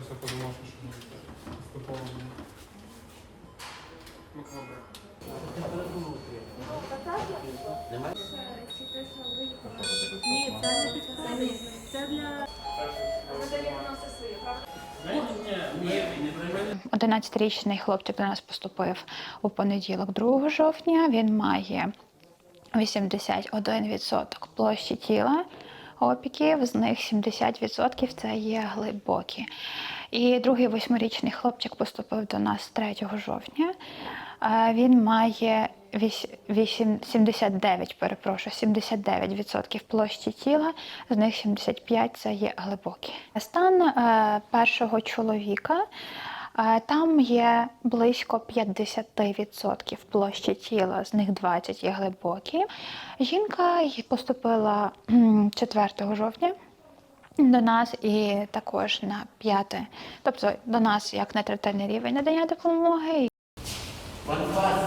все подумав, що що буде. Ну, добре. Ні, це не. Це для 11-річний хлопчик до нас поступив у понеділок, 2 жовтня. Він має 81% площі тіла опіків, з них 70% це є глибокі. І другий восьмирічний хлопчик поступив до нас 3 жовтня. Е, Він має вісь- вісім- 79, перепрошую, 79% площі тіла, з них 75 це є глибокі. Стан е, першого чоловіка Е, там є близько 50% площі тіла, з них 20 є глибокі. Жінка поступила 4 жовтня. До нас і також на 5, тобто до нас як на третельний рівень надання допомоги. One